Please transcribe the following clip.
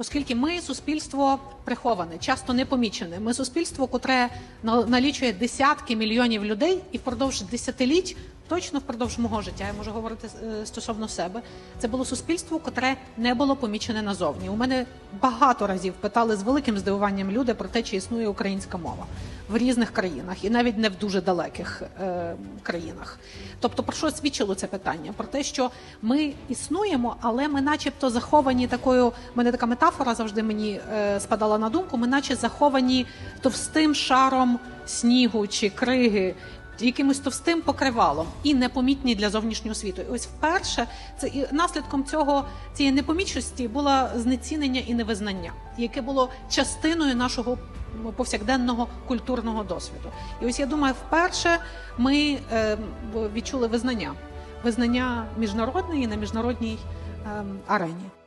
Оскільки ми суспільство приховане, часто непомічене. Ми суспільство, котре на- налічує десятки мільйонів людей, і впродовж десятиліть, точно впродовж мого життя, я можу говорити е, стосовно себе. Це було суспільство, котре не було помічене назовні. У мене багато разів питали з великим здивуванням люди про те, чи існує українська мова в різних країнах, і навіть не в дуже далеких е, країнах. Тобто, про що свідчило це питання? Про те, що ми існуємо, але ми, начебто, заховані такою. Мене така метафора завжди мені е, спадала на думку. Ми, наче заховані товстим шаром снігу чи криги. Якимось товстим покривалом і непомітні для зовнішнього світу. І ось вперше це і наслідком цього цієї непомічності було знецінення і невизнання, яке було частиною нашого повсякденного культурного досвіду. І ось я думаю, вперше ми е, відчули визнання, визнання міжнародної на міжнародній ем, арені.